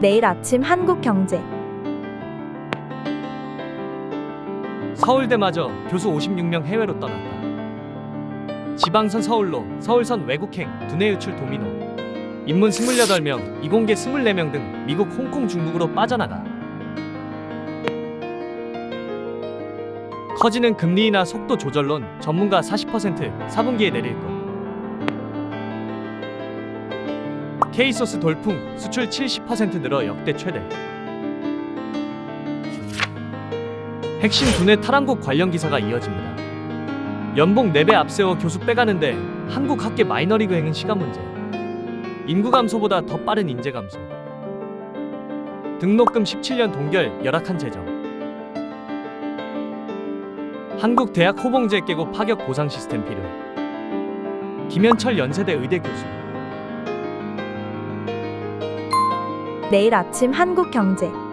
내일 아침 한국경제 서울대마저 교수 56명 해외로 떠났다. 지방선 서울로 서울선 외국행 두뇌 유출 도미노 인문 28명, 이공계 24명 등 미국, 홍콩, 중국으로 빠져나가. 커지는 금리 인하 속도 조절론 전문가 40% 4분기에 내릴 것. K소스 돌풍 수출 70% 늘어 역대 최대. 핵심 두뇌 탈환국 관련 기사가 이어집니다. 연봉 4배 앞세워 교수 빼가는데 한국 학계 마이너리그 행은 시간 문제. 인구 감소보다 더 빠른 인재 감소. 등록금 17년 동결 열악한 재정. 한국 대학 호봉제 깨고 파격 보상 시스템 필요. 김현철 연세대 의대 교수. 내일 아침 한국경제